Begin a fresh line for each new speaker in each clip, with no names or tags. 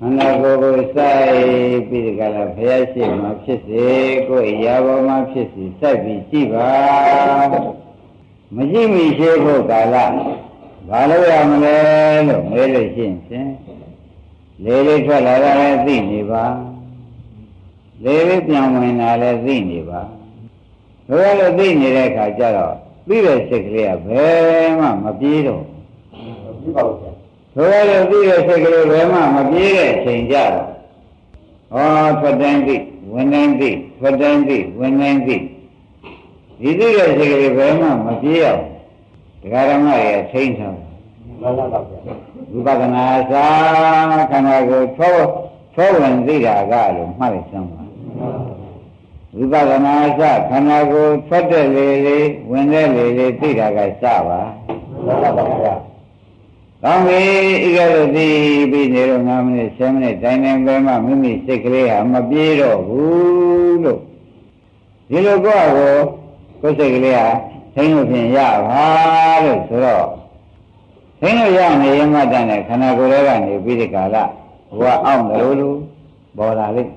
ခန္ဓာကိုယ်ကိုစိုက်ပြီးဒီကလာဘုရားရှိမှဖြစ်စေကိုယ်ရာဘောမှာဖြစ်စီစိုက်ပြီးကြည့်ပါမရှိမိရှိဖို့ကာလဘာလို့ရမလဲလို့မေးလို့ရှိရင်ဖြင့်လေးလေးထွက်လာတာလည်းသိနေပါလေးလေးပြန်ဝင်လာလည်းသိနေပါဒါကြလို့သိနေတဲ့အခါကျတော့သိတဲ့စိတ်ကလေးကဘယ်မှမပြေးတော့
ဒီပါဘူးဗျာ
ဆိုရလို့သိတဲ့စိတ်ကလေးဘယ်မှမပြေးတဲ့အချိန်ကြတော့ဟောထွက်တိုင်းသိဝင်တိုင်းသိထွက်တိုင်းသိဝင်တိုင်းသိဒီသိတဲ့စိတ်ကလေးဘယ်မှမပြေးအောင်တရားဓမ္မတွေထိန်းထားတယ်
မှန်ပါပါဗျာ
ဝိပဿနာသာခန္ဓာကိုယ်ထောထောဝင်သိတာကလို့မှတ်လိုက်စမ်းပါဝိပဿနာသခန္ဓာကိုယ်ထွက်တဲ့လေလေဝင်တဲ့လေလေသိတာကစပါ
မှန်ပါပါဗျာ
ကောင်းပြီဤကဲ့သို့သိပြီးနေတော့9မိနစ်10မိနစ်တိုင်းတိုင်းပဲမှမိမိစိတ်ကလေးဟာမပြေတော့ဘူးလို့ဒီလိုကောကိုကိုယ်စိတ်ကလေးဟာသိလို့ဖြင့်ရပါလို့ဆိုတော့သိလို့ရနေရမှတန်တဲ့ခန္ဓာကိုယ်တွေကနေပြီးဒီကာလဘဝအောင်တယ်လို့လို့ပေါ်လာလိမ့်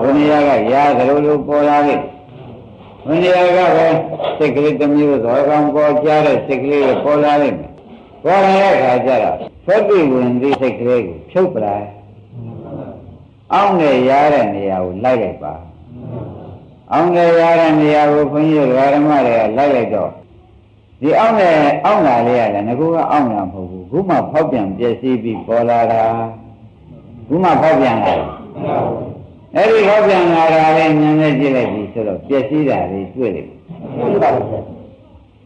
ဝိနည်းကရတယ်လို့လို့ပေါ်လာလိမ့်ဝိနည်းကပဲစိတ်ကလေးတစ်မျိုးသောကောင်ပေါ်ကြတဲ့စိတ်ကလေးကိုပေါ်လာလိမ့်မယ် ပေါ်လာတဲ့အခါကျတော့သတ္တိဝင်သည့်စိတ်ကလေးကိုဖြုတ်ပလိုက်အောင်နဲ့ရတဲ့နေရာကိုလိုက်လိုက်ပါအောင်နဲ့ရတဲ့နေရာကိုခွန်ကြီးဓမ္မတွေကလိုက်လိုက်တော့ဒီအောင်နဲ့အောင်လာလေးရတယ်ငကူကအောင်တာမဟုတ်ဘူးခုမှဖောက်ပြန်ပြည့်စည်ပြီးပေါ်လာတာခုမှဖောက်ပြန်လာတယ်အဲ့ဒီဖောက်ပြန်လာတာလေးဉာဏ်နဲ့ကြည့်လိုက်ပြီဆိုတော့ပြည့်စည်တာလေးတွေ့တယ်
ဒီပါဘူးဗျာ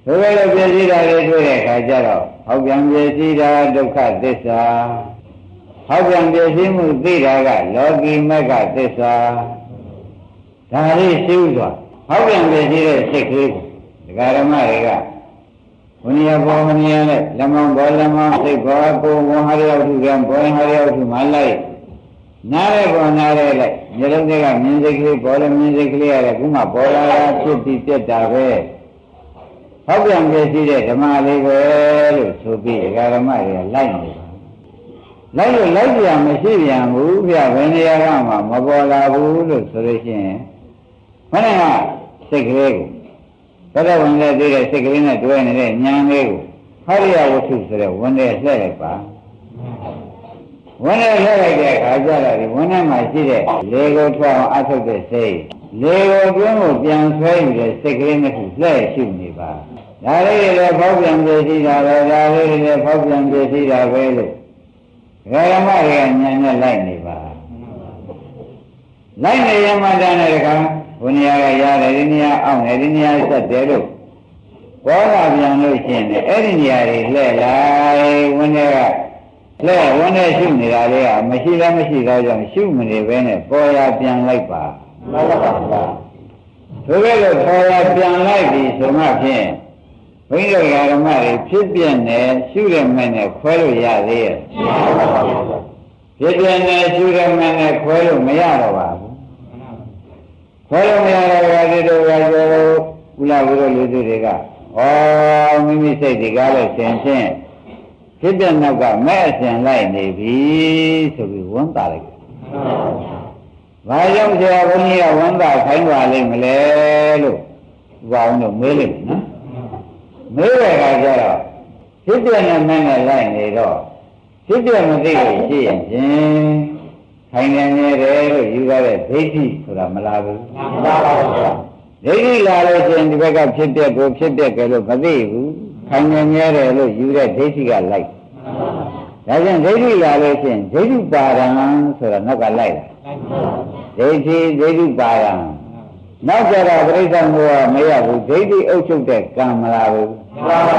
ဒါပဲလို့ပြည့်စည်တာလေးတွေ့တဲ့အခါကျတော့ ဟောက်ပြန်ပြည့်စည်တာဒုက္ခသစ္စာဟောက်ပြန်ပြည့်စည်မှုသိတာကလောကီမက္ခသစ္စာဒါလေးရှင်းဥစွာဟောက်ပြန်ပြည့်စည်တဲ့စိတ်ကလေးကိုဒကာရမတွေကဝိနည်းဘောမနည်းနဲ့လက်မောင်းဘောလက်မောင်းစိတ်ဘောကိုဝဟရရောက်သူကဘောဟရရောက်သူမလိုက်နားရဲပေါ်နားရဲလိုက်မျိုးလုံးတွေကမြင်စိတ်ကလေးပေါ်လည်းမြင်စိတ်ကလေးရတယ်ခုမှပေါ်လာတာဖြစ်ပြီးပြတ်တာပဲ ဟောက်ပြန်ပြည့်စည်တဲ့ဓမ္မလေးပဲလို့ဆိုပြီးဒကာရမတွေကလိုက်နေပါလိုက်လို့လိုက်ပြန်မရှိပြန်ဘူးဗျဘယ်နေရာကမှမပေါ်လာဘူးလို့ဆိုလို့ရှိရင်မနေ့ကစိတ်ကလေးကိုဘယ်တော့ဝင်လဲသိတဲ့စိတ်ကလေးနဲ့တွဲနေတဲ့ဉာဏ်လေးကိုဟရိယဝတ္ထုဆိုတဲ့ဝင်တဲ့လှည့်လိုက်ပါဝင်တဲ့လှည့်လိုက်တဲ့အခါကျတော့ဒီဝင်ထဲမှာရှိတဲ့လေကိုထွက်အောင်အထုတ်တဲ့စိတ်လေကိုတွင်းကိုပြန်ဆွဲယူတဲ့စိတ်ကလေးနဲ့လှည့်ရှုနေပါ ဒါလေးတွေလည်းဖောက်ပြန်ပြည့်စည်တာပဲဒါလေးတွေလည်းဖောက်ပြန်ပြည့်စည်တာပဲလို့ဓမ္မတွေကဉာဏ်နဲ့လိုက်နေပါလိုက်နေရမှတန်းတဲ့အခါဘုန်းကြီးကရတယ်ဒီနေရာအောင်တယ်ဒီနေရာဆက်တယ်လို့ဘောလာပြန်လို့ရှိရင်လည်းအဲ့ဒီနေရာတွေလှည့်လိုက်ဝန်းထဲကလှည့်ဝန်းထဲရှုနေတာလေးကမရှိလည်းမရှိတော့ကြောင့်ရှုမနေဘဲနဲ့ပေါ်ရပြန်လိုက်ပါ
မှန်ပါပါဗျာ
ဆိုကြလို့ပေါ်ရပြန်လိုက်ပြီဆိုမှဖြင့် ဘုန်းကြီးတို့ဓမ္မတွေဖြစ်ပြနေရှုရမယ်နဲ့ခွဲလို့ရသေးရဲ့
မှန်ပါပါဗျာ
ဖြစ်ပြနေရှုရမယ်နဲ့ခွဲလို့မရတော့ပါဘူးခွဲလို့မရတော့ပါဒီလိုကပြောကုလဘုရောလူစုတွေကဩမိမိစိတ်ဒီကားလို့ရှင်ဖြင့်ဖြစ်တဲ့နောက်ကမဲ့အစဉ်လိုက်နေပြီဆိုပြီးဝန်တာလိုက်တယ်။ဘာကြောင့်ဆရာဘုန်းကြီးကဝန်တာခိုင်းပါလိမ့်မလဲလို့ဥပအောင်တော့မေးလိုက်နော်။ မေးတဲ့အခါကျတော့ဖြစ်တဲ့နဲ့မဲ့နဲ့လိုက်နေတော့ဖြစ်တဲ့မသိလို့ရှိရင်ဖြင့်ခိုင်နေနေတယ်လို့ယူရတဲ့ဒိဋ္ဌိဆိုတာမလားဘူး။
မှန်ပါပါဗျာ
ဒိဋ္ဌိလာလို့ရှိရင်ဒီဘက်ကဖြစ်တဲ့ကိုဖြစ်တဲ့ကလို့မသိဘူးခိုင်နေမြဲတယ်လို့ယူတဲ့ဒိဋ္ဌိကလိုက်ဒါကြောင့်ဒိဋ္ဌိလာလို့ရှိရင်ဒိဋ္ဌိပါဒံဆိုတာနောက်ကလိုက်လာဒိဋ္ဌိဒိဋ္ဌိပါဒံနောက်ကြတော့ပြိဿမောမရဘူးဒိဋ္ဌိအုပ်ချုပ်တဲ့ကံမလာဘူး
မှန်ပါပါ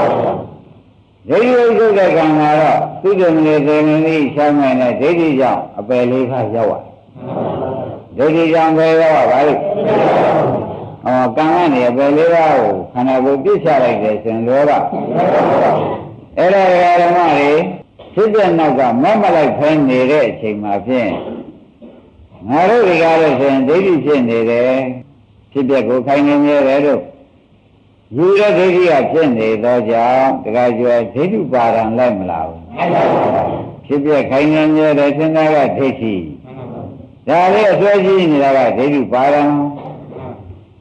ဗျာ
ဒိဋ္ဌိအုပ်ချုပ်တဲ့ကံလာတော့သုတ္တမလေသေမင်းကြီးချမ်းမယ်နဲ့ဒိဋ္ဌိကြောင့်အပယ်လေးခါရောက်သွားဒိဋ္ဌိကြောင့်ပဲရောက်ပါလိမ့်။အော်ကံကနေအပယ်လေးပါးကိုခန္ဓာကိုယ်ပြစ်ချလိုက်တယ်ဆိုရင်လောဘ။အဲ့ဒါဓမ္မတွေဖြစ်တဲ့နောက်ကမမလိုက်ဖဲနေတဲ့အချိန်မှာဖြင့်ငါတို့ဒီကားလို့ဆိုရင်ဒိဋ္ဌိဖြစ်နေတယ်။ဖြစ်တဲ့ကိုခိုင်နေနေတယ်လို့ ယူတဲ့ဒိဋ္ဌိကဖြစ်နေသောကြောင့်တခါကျွဲဒိဋ္ဌိပါဒံလိုက်မလားဘူး
မှန်ပါပါဗျာ
ဒ ဖြစ်ပြခိုင်ဉာဏ်ရဲ့စဉ်းစားကဒိဋ္ဌိဒါလေးအစွဲကြီးနေတာကဒိဋ္ဌိပါရံ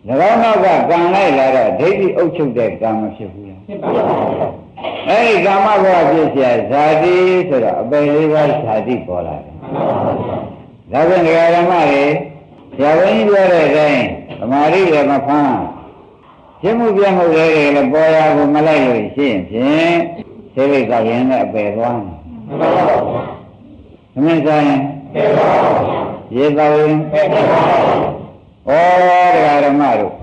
၎င်းနောက်ကကံလိုက်လာတော့ဒိဋ္ဌိအုပ်ချုပ်တဲ့ကံမဖြစ်ဘူးလား
ဖြစ်ပါပါဘုရား
အဲဒီကာမဘဝဖြစ်เสียဇာတိဆိုတော့အပယ်လေးပါးဇာတိပေါ်လာတယ်
မှန်ပါပါဘုရား
ဒါဖြင့်ဒကာဓမ္မတွေဆရာဘုန်းကြီးပြောတဲ့အတိုင်းသမာဓိလည်းမဖမ်း ရှင်းမှုပြမှုတွေလည်းပေါ်ရကိုမလိုက်လို့ရှိရင်ဖြင့်သိလိကရင်နဲ့အပယ်သွားတယ်
မှန်ပါပါဘုရား။
သမင်းဆိုင်
ဖြစ်ပါပါဘုရား
ရေတော်ရင်
ဖြစ်ပါပါဘုရား
ဩဒကာဓမ္မတို့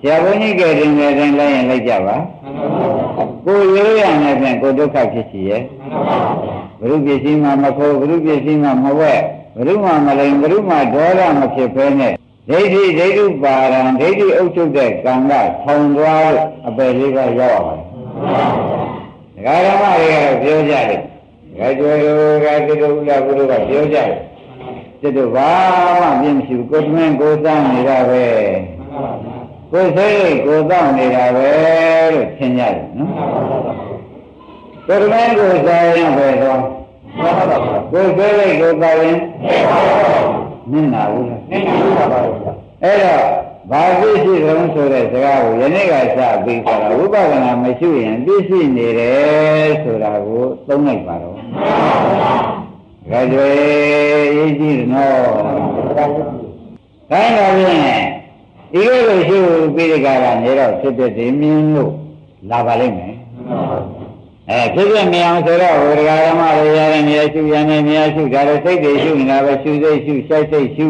ဆရာဘုန်းကြီးကတည်းကတိုင်းလိုက်ရင်လိုက်ကြပါ
မှန်ပါပါဘုရား
ကိုယ်ရိုးရနဲ့ဖြင့်ကိုယ်ဒုက္ခဖြစ်စီရဲ့
မှန်ပါပါဘုရား
ဘုရုပစ္စည်းမှမခိုးဘုရုပစ္စည်းမှမဝဲဘုရုမှမလိမ်ဘုရုမှဒေါသမဖြစ်ဖဲနဲ့ ဒိဋ္ဌိဒိဋ္ဌုပါရံဒိဋ္ဌိအုပ်ချုပ်တဲ့ကံကထောင်သွားလို့အပယ်လေးပါရောက်ပါမယ်ဒကာဓမ္မတွေကတော့ပြောကြတယ်ဒကာကျော်တို့ဒကာတိတုဥလာဘုရုကပြောကြတယ်တိတုဘာမှပြင်းမရှိဘူးကိုယ်တွင်ကိုယ်စားနေတာပဲ
မှန်ပါပါဘုရား
ကိုယ်စိတ်ကိုယ်သောနေတာပဲလို့ထင်ကြတယ်နော်
မှန်ပါပါဘုရား
ကိုယ်တွင်ကိုယ်စားရင်ပဲတော့
မှန်ပါပါဘုရား
ကိုယ်စိတ်ကိုယ်သောရင်
ဖြစ်ပါပါဘုရား
မျက်နာဘူးလား
နေနေပါပါဘုရား
အဲ့တော့ဘာသိရှိတုံးဆိုတဲ့စကားကိုယနေ့ကစပြီးဆိုတာဝိပဿနာမရှိရင်သိရှိနေတယ်ဆိုတာကိုသုံးလိုက်ပါတော့။ဒါကြွေရေးကြည့်နော်။ဒါတော့ဖြင့်ဒီလိုလိုရှိပြီးဒီကရနေတော့ဖြစ်ဖြစ်ဒီမြင်းလို့လာပါလိမ့်မယ်။ အဲဖြစ်ဖြစ်မြင်အောင်ဆိုတော့ဝိရဂဓမ္မတွေရတဲ့နေရာရှုရတဲ့နေရာရှုဒါလည်းစိတ်တွေရှုနေတာပဲရှုစိတ်ရှုစိုက်စိတ်ရှု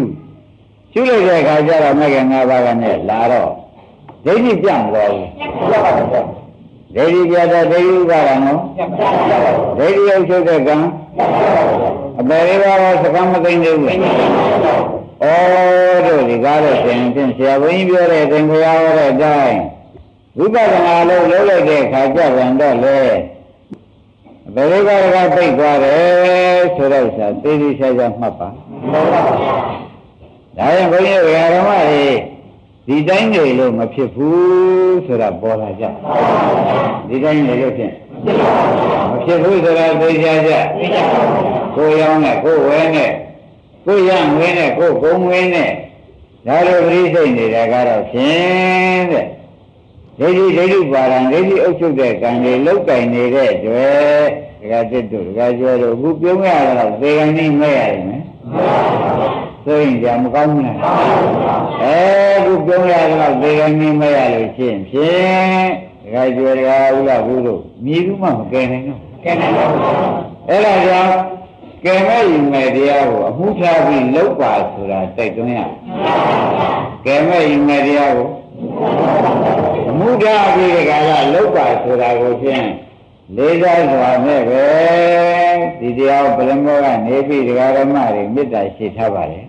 ရှုလိုက်တဲ့အခါကျတော့မကငါးပါးကနဲ့လာတော့ဒိဋ္ဌိပြန့်သွားဘူး
ဖြစ်ပါပါဘုရား
ဒိဋ္ဌိပြတ်တဲ့ဒိဋ္ဌိဥပါဒံကို
ဖြစ်ပါပါဘုရား
ဒိဋ္ဌိအုပ်ချုပ်တဲ့ကံအပေလေးပါးတော့စကားမသိသေးဘူးဩတို့ဒီကားလို့ရှင်ဖြင့်ဆရာဘုန်းကြီးပြောတဲ့အတိုင်းဘုရားဟောတဲ့အတိုင်းဝိပဿနာလို့လုပ်လိုက်တဲ့အခါကျပြန်တော့လေ အပေလေးပါးကသိသွားတယ်ဆိုတော့ဆရာသိသိချာချာမှတ်ပါဒါရင်ဘုန်းကြီးဓမ္မတွေဒီတိုင်းနေလို့မဖြစ်ဘူးဆိုတာပေါ်လာကြဒီတိုင်းနေလို့ဖြင့်မဖြစ်ဘူးဆိုတာသိကြကြကိုယ်ရောင်းနဲ့ကိုယ်ဝဲနဲ့ကိုယ်ရငွေနဲ့ကိုယ်ကုန်းငွေနဲ့ဒါလိုပရိစိတ်နေတာကတော့ဖြင့်တဲ့ ဒိဋ္ဌိဒိဋ္ဌိပါရံဒိဋ္ဌိအုပ်ချုပ်တဲ့ကံတွေလောက်ကင်နေတဲ့အတွက်ဒကာတစ်တို့ဒကာကျော်တို့အခုပြုံးရတော့သေကံကြီးမဲ့ရတယ်မယ်ဆိုရင်ကြာမကောင်းဘူးလားအဲခုပြုံးရတော့သေကံကြီးမဲ့ရလို့ရှိရင်ဖြင့်ဒကာကျော်ဒကာဥလာဘူးတို့မြည်ဘူးမှမကယ်နိုင်တော့
ကဲနေပါဘုရား
အဲ့ဒါကြောင့်ကယ်မဲ့ယူမဲ့တရားကိုအမှုထားပြီးလောက်ပါဆိုတာတိုက်တွန်းရကယ်မဲ့ယူမဲ့တရားကို အမှုထားပြီးဒီကကလောက်ပါဆိုတာကိုဖြင့်လေးစားစွာနဲ့ပဲဒီတရားကိုပရမောကနေပြီးဒကာရမတွေမေတ္တာရှိထားပါတယ်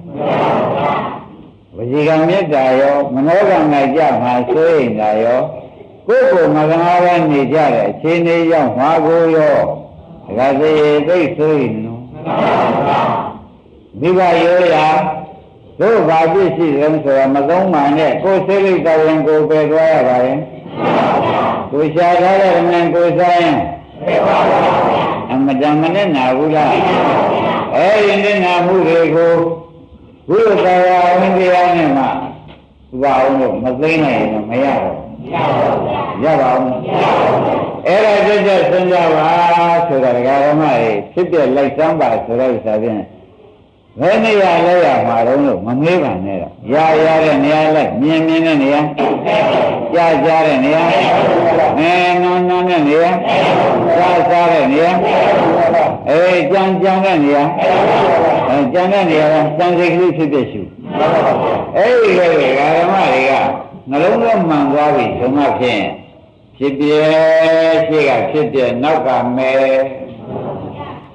ဝစီကံမေတ္တာရောမနောကံ၌ကြမှာဆိုရင်သာရောကိုယ့်ကိုယ်မကနာပဲနေကြတဲ့အခြေအနေရောက်မှာကိုရောဒကာစေသိဆိုရင်နော်မိဘရိုးရာ တို့ဘာဖြစ်ရှိတယ်ဆိုတာမသုံးမှန်နဲ့ကိုယ်စိတ်လိုက်တော်ရင်ကိုယ်ပဲသွားရပါရင်ကိုယ်ရှာထားတဲ့ငန်ကိုယ်ဆိုင်ရင်အမတန်မနဲ့နာဘူးလားအဲဒီနဲ့နာမှုတွေကိုဘုရားတရားဝင်တရားနဲ့မှဥပအောင်လို့မသိနိုင်ရင်မရတော့ရပါဘူးအဲ့ဒါကြက်ကြက်စဉ်းစားပါဆိုတာဒကာရမတွေဖြစ်ပြလိုက်စမ်းပါဆိုတဲ့ဥစ္စာဖြင့် ဘယ်နေရာလဲရမှာတော့လို့မမေးပါနဲ့တော့ရရတဲ့နေရာလိုက်မြင်မြင်တဲ့နေရာကြားကြားတဲ့နေရာအဲနန်းနန်းတဲ့နေရာစားစားတဲ့နေရာအေးကြံကြံတဲ့နေရာအဲကြံတဲ့နေရာကစံစိတ်ကလေးဖြစ်ဖြစ်ရှုအဲ့ဒီလေဒကာရမတွေကနှလုံးသွင်းမှန်သွားပြီဆိုမှဖြင့်ဖြစ်ပြရှိကဖြစ်ပြနောက်ကမဲ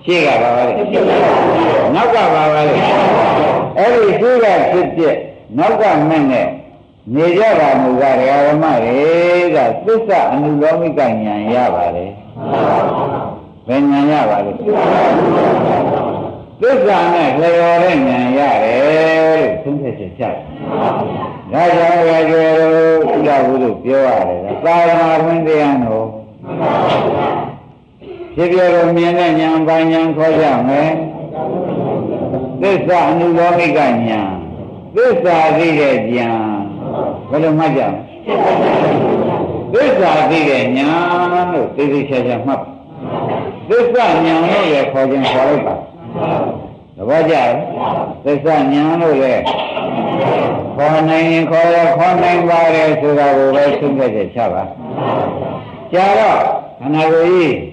ရှိကပါပါလေနောက်ကပါပါလေအဲ့ဒီရှိကဖြစ်ပြနောက်ကမဲနဲ့နေကြပါမူကဒကာရမတွေကသစ္စာအနုလောမိကဉာဏ်ရပါလေဘယ်ဉာဏ်ရပါလဲသစ္စာနဲ့လျော်တဲ့ဉာဏ်ရတယ်လို့သုံးချက်ချက်ချက်ဒါကြောင့်ရကြရောဥဒ္ဒဘုဒ္ဓပြောရတယ်သာသနာ့ဝင်တရားတော် ဖြစ်ပြတော့မြင်တဲ့ဉာဏ်ပိုင်းဉာဏ်ခေါ်ကြမယ်သစ္စာအနုလောမိကဉာဏ်သစ္စာသိတဲ့ဉာဏ်ဘယ်လိုမှတ်ကြမလဲသစ္စာသိတဲ့ဉာဏ်လို့သိသိချာချာမှတ်သစ္စာဉာဏ်လို့လည်းခေါ်ခြင်းခေါ်လိုက်ပါသဘောကျလားသစ္စာဉာဏ်လို့လည်းခေါ်နိုင်ရင်ခေါ်ရခေါ်နိုင်ပါတယ်ဆိုတာကိုပဲသိခဲ့ချက်ချပါကြာတော့ခန္ဓာကိုယ်ကြီး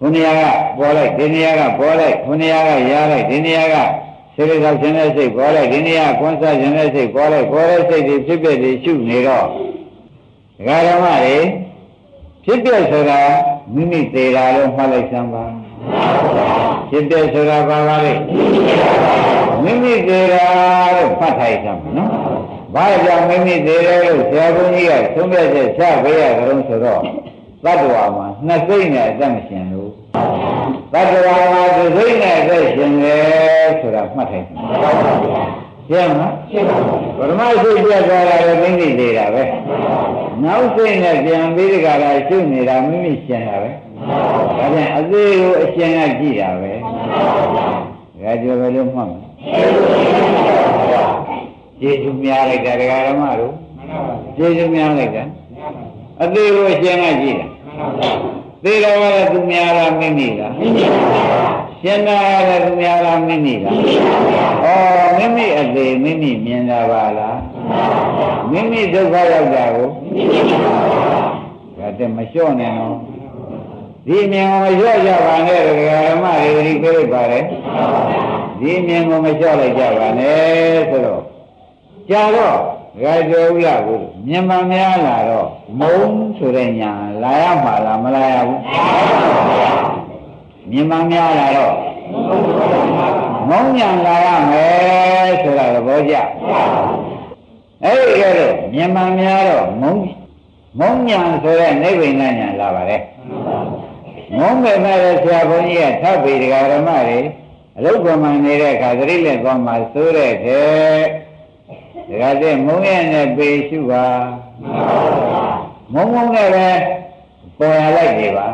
ခုနေရာကပေါ်လိုက်ဒီနေရာကပေါ်လိုက်ခုနေရာကရားလိုက်ဒီနေရာကစေရိသောခြင်းတဲ့စိတ်ပေါ်လိုက်ဒီနေရာကွန်းစားခြင်းတဲ့စိတ်ပေါ်လိုက်ပေါ်တဲ့စိတ်တွေဖြစ်ဖြစ်တွေရှုနေတော့ဒကာဓမ္မတွေဖြစ်ပြဆိုတာမိမိသေးတာလို့မှတ်လိုက်စမ်းပါဖြစ်ပြဆိုတာဘာပါလဲမိမိသေးတာလို့မှတ်ထိုက်စမ်းပါနော်ဘာကြောင့်မိမိသေးတယ်လို့ဆရာဘုန်းကြီးကသုံးပြချက်ချပေးရကြလို့ဆိုတော့တတ္တဝါမှာနှစ်စိတ်နဲ့အသက်မရှင်လို့ တတ္တဝါမှာတစ်စိတ်နဲ့အသက်ရှင်တယ်ဆိုတာမှတ်ထိုက်ပါရှင်းမလားရှင်းပါဘူးပရမစိတ်ပြတ်သွားတာလည်းသိသိသေးတာပဲနောက်စိတ်နဲ့ပြန်ပြီးဒီကလာရှုနေတာမိမိရှင်တာပဲဒါပြန်အသေးကိုအရှင်ကကြည့်တာပဲဒါကြောပဲလို့မှတ်မယ်ကျေးဇူးများလိုက်တာဒကာရမတို့ကျေးဇူးများလိုက်တာအသေးကိုအရှင်ကကြည့်တာ သေတော်ကလည်းသူများလားမိမိလားရှင်နာလည်းသူများလားမိမိလားဩမိမိအသေးမိမိမြင်တာပါလားမိမိဒုက္ခရောက်တာကိုဒါတည်းမလျှော့နဲ့နော်ဒီမြင်ကိုမလျှော့ကြပါနဲ့ဒကာရမတွေဒီပြိပါလေဒီမြင်ကိုမလျှော့လိုက်ကြပါနဲ့ဆိုတော့ကြာတော့ ဒကာကျော်ဦးရကိုမြင်မှများလာတော့မုံဆိုတဲ့ညာလာရမှာလားမလာရဘူးမြင်မှများလာတော့မုံညာလာရမယ်ဆိုတာသဘောကျအဲ့ဒီကဲတော့မြင်မှများတော့မုံမုံညာဆိုတဲ့နိဗ္ဗာန်ညာလာပါတယ်မုံပဲမဲ့ဆရာဘုန်းကြီးကထပ်ပြီးဒကာဓမ္မတွေအလုတ်ကမှနေတဲ့အခါသတိလက်သွားမှစိုးတဲ့တဲ့ ဒါကြတဲ့မုံရဲ့နဲ့ပေရှုပါမုံမုံနဲ့ပဲပေါ်ရလိုက်နေပါ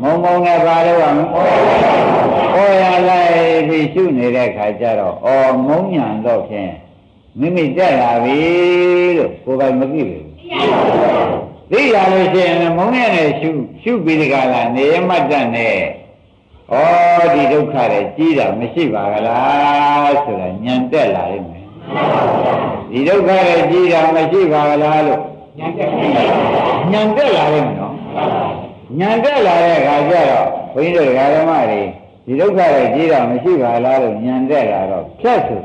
မုံမုံနဲ့ပါလို့ကပေါ်ရလိုက်ပြီးရှုနေတဲ့ခါကျတော့အော်မုံညာတော့ဖြင့်မိမိတက်လာပြီလို့ကိုယ်ပိုင်မသိဘူးသိရလို့ရှိရင်မုံရဲ့နဲ့ရှုရှုပြီးဒီကလာနေရမတ်တတ်နဲ့ဩဒီဒုက္ခတွေကြီးတာမရှိပါကလားဆိုတာညံတက်လာလိမ့်မယ် ဒီဒုက္ခတွေကြီးတာမရှိပါကလားလို့ညံတက်ညံတက်လာလိမ့်မယ်နော်ညံတက်လာတဲ့အခါကျတော့ဘုန်းကြီးတို့ဓမ္မတွေဒီဒုက္ခတွေကြီးတာမရှိပါလားလို့ညံတက်လာတော့ဖြတ်ဆို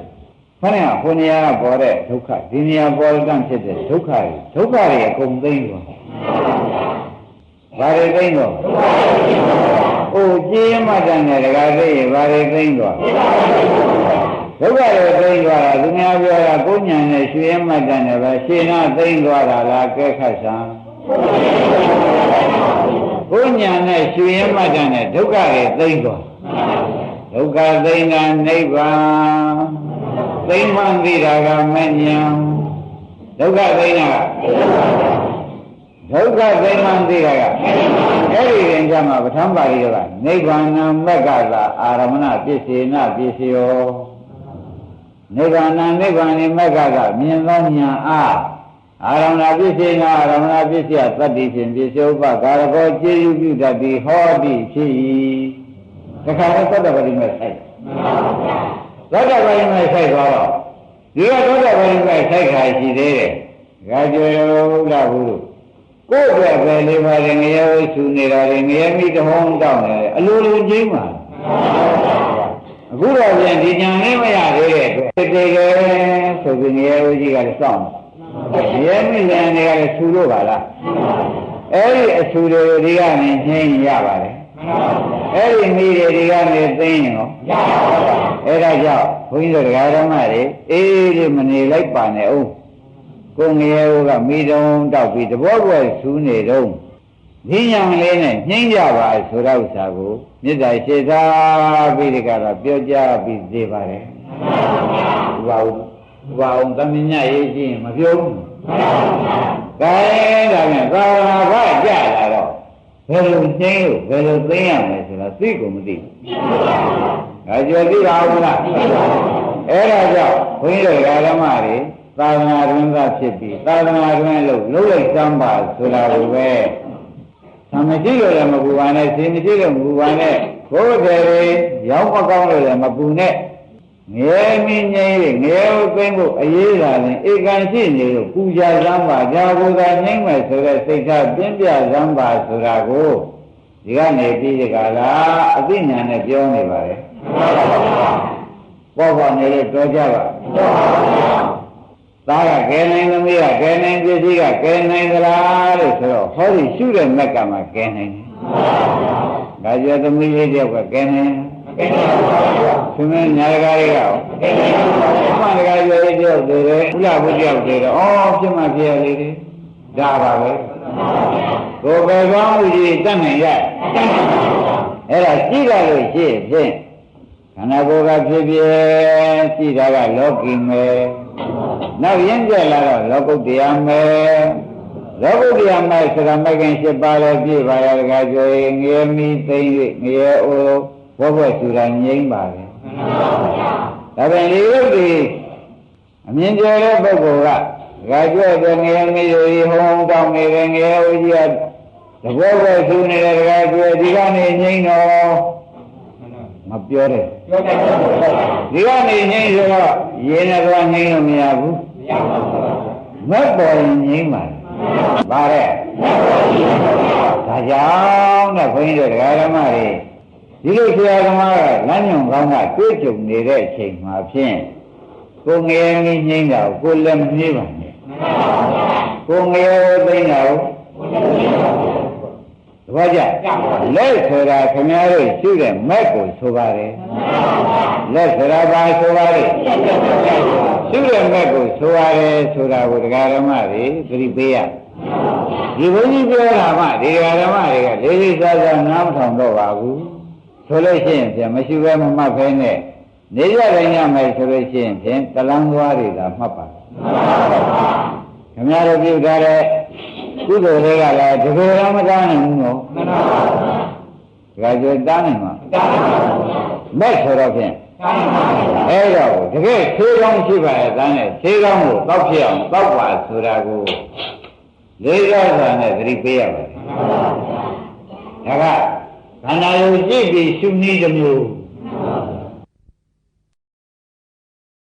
ခဏကဟိုနေရာကပေါ်တဲ့ဒုက္ခဒီနေရာပေါ်တဲ့ဖြစ်တဲ့ဒုက္ခတွေဒုက္ခတွေအကုန်သိမ့်သွားဘာတွေသိမ့်တော့ဟိုကြေးမတန်တဲ့ဒကာသိရင်ဘာတွေသိမ့်သွား ဒုက္ခတွေသိမ့်သွားတာသူများပြောတာကိုညာနဲ့ရွှေရမတန်တယ်ပဲရှင်းနာသိမ့်သွားတာလားကဲခတ်ဆံကိုညာနဲ့ရွှေရမတန်တဲ့ဒုက္ခတွေသိမ့်သွားဒုက္ခသိမ့်တာနိဗ္ဗာန်သိမ့်မှန်သိတာကမဉ္ဇဉ်ဒုက္ခသိမ့်တာဒုက္ခသိမ့်မှန်သိတာကအဲ့ဒီရင်ကြမှာပဋ္ဌာန်းပါဠိတော်ကနိဗ္ဗာန်မက္ကသာအာရမဏပစ္စေနပစ္စယော နိဗ္ဗာန်နိဗ္ဗာန်မက္ကသာမြင်သောဉာဏ်အားအာရမဏပစ္စေနအာရမဏပစ္စယသတ္တိဖြင့်ပစ္စေဥပကာရကောကျေယုပြုတတ်သည်ဟောတိဖြစ်၏တခါတော့သတ္တပတိမဲ့ဆိုင်သောတာပတိမဲ့ဆိုင်သွားတော့ဒီကသောတာပတိမဲ့ဆိုင်ခါရှိသေးတယ်။ဒါကြောင့်လာဘူးလို့ကိုယ့်အတွက်ပဲလေးပါးငရဲဝိစုနေတာတွေငရဲမိတဟောင်းတောင်းနေတယ်အလိုလိုချင်းပါ အခုတော့ပြန်ဒီညာလေးမရသေးတဲ့အတွက်တကယ်ဆိုပြီးငရဲဝိကြီးကလည်းစောင့်ငရဲမိလည်းတွေကလည်းဆူလို့ပါလားအဲ့ဒီအဆူတွေဒီကနေနှင်းရပါတယ်အဲ့ဒီမိတွေဒီကနေသိရင်ရောအဲ့ဒါကြောင့်ဘုန်းကြီးတို့တရားဓမ္မတွေအေးဒီမနေလိုက်ပါနဲ့ဦးကိုငရဲဦးကမိတုံးတောက်ပြီးတဘောကွယ်ဆူးနေတော့ ဒီညာလေးနဲ့နှိမ့်ကြပါဆိုတော့ဥစ္စာကိုမေတ္တာရှေ့သာပြီးဒီကတော့ပြောကြပြီးသေးပါတယ်ဥပါဦးဥပါအောင်သမညရေးကြည့်ရင်မပြောဘူးကဲဒါပြန်သာဝနာဘကြလာတော့ဘယ်လိုကျင်းလို့ဘယ်လိုသိရမယ်ဆိုတော့သိကုန်မသိဘူး။ဒါကြောင့်သိပါဦးလား။အဲ့ဒါကြောင့်ဘုန်းကြီးတို့ဓမ္မတွေသာသနာ့တွင်ကဖြစ်ပြီးသာသနာ့တွင်လို့လုံးလိုက်စမ်းပါဆိုတာကိုပဲ။ သမတိလို့လည်းမပူပါနဲ့၊ရှင်မရှိလို့မပူပါနဲ့၊ဘုရားတွေရောင်းမကောင်းလို့လည်းမပူနဲ့။ငယ်မင်းငယ်ငယ်ကိုသိမ့်ဖို့အရေးလာရင်ဧကန်ရှိနေလို့ပူဇာစမ်းပါကြာကိုယ်သာငိမ့်မယ်ဆိုတဲ့စိတ်ထားပြင်းပြစမ်းပါဆိုတာကိုဒီကနေပြီးဒီကလာအသိဉာဏ်နဲ့ပြောနေပါလေပေါ်ပေါ်နေလို့တော်ကြပါသားကကဲနိုင်သမီး ကကဲနိုင်ပစ္စည်းကကဲနိုင်သလားလို့ဆိုတော့ဟောဒီရှုတဲ့မက်ကမှကဲနိုင်တယ်ဒါကြောင့်သမီးလေးတယောက်ကကဲနိုင်တယ်သူမင်းညာတကားတွေကရောအမှန်တကားပြောရတဲ့တည်းတယ်ဥလာဘုရားတည်းတယ်အော်ဖြစ်မှဖြစ်ရလေတယ်ဒါပါပဲကိုယ်ပဲကောင်းမှုကြီးတတ်နိုင်ရအဲ့ဒါကြည့်ရလို့ရှိဖြင့်ခန္ဓာကိုယ်ကဖြစ်ဖြစ်ကြည့်တာကလောကီမယ် နောက်ရင်းပြလာတော့လောကုတ္တရာမယ်လောကုတ္တရာမယ်ဆိုတာမကင်၈ပါးလည်းပြည့်ပါရတကားကြွေငရေမီသိမ့်၍ငရေအိုဘောဘွက်ဆူတာငြိမ့်ပါလေဒါပေမဲ့ဒီရုပ်ဒီအမြင်ကျတဲ့ပုဂ္ဂိုလ်ကငါကြွတဲ့ငရေမီတွေဟုံတောင်းနေတဲ့ငရေအိုကြီးကတဘောဘွက်ဆူနေတဲ့တကားကြွေဒီကနေငြိမ့်တော့မပြောတဲ့
ပြောတယ်ပြောတယ်
ဒီကနေငြိမ့်ဆိုတော့ ရေနဲ့တော့ငြိမ့်လို့မရဘူး
မရပါဘူး
မက်ပေါ်ရင်ငြိမ့်ပါဗါတဲ့ဒါကြောင့်တဲ့ခွင်းတို့တရားဓမ္မတွေဒီလိုဆရာသမားကလမ်းညွန်ကောင်းကတွေးကြုံနေတဲ့အချိန်မှာဖြင့်ကိုငယ်ငယ်ငြိမ့်တာကိုကိုလည်းမနှေးပါနဲ့ကိုငယ်ကိုသိမ့်တာကို သဘောကျလက်ဆိုတာခင်ဗျားတို့ရှုတဲ့မက်ကိုဆိုပါတယ်လက်ဆိုတာဘာဆိုပါလဲရှုတဲ့မက်ကိုဆိုရတယ်ဆိုတာကိုတရားဓမ္မတွေသတိပေးရဒီဘုန်းကြီးပြောတာမှဒီတရားဓမ္မတွေကလေးလေးစားစားနားမထောင်တော့ပါဘူးဆိုလို့ရှိရင်ပြန်မရှိဘဲမမှတ်ဖဲနဲ့နေရတိုင်းရမယ်ဆိုလို့ရှိရင်ဖြင့်တလန်းသွားတွေသာမှတ်ပါခင်ဗျားတို့ပြုထားတဲ့ ကုသိုလ်တွေကလည်းတကယ်တော့မတားနိုင်ဘူးနော်
မှန်ပါပါ
ဒါကြွတားနိုင်မှာ
တားပါဘူး
မက်ဆိုတော့ဖြင့်
တားပါဘူး
အဲ့တော့တကယ်သေးကောင်းရှိပါရဲ့တန်းနဲ့သေးကောင်းကိုတောက်ဖြစ်အောင်တောက်ပါဆိုတာကိုလေးစားစွာနဲ့သတိပေးရပါတယ်ဒါကခန္ဓာကိုကြည့်ပြီးရှုနည်းတစ်မျိုး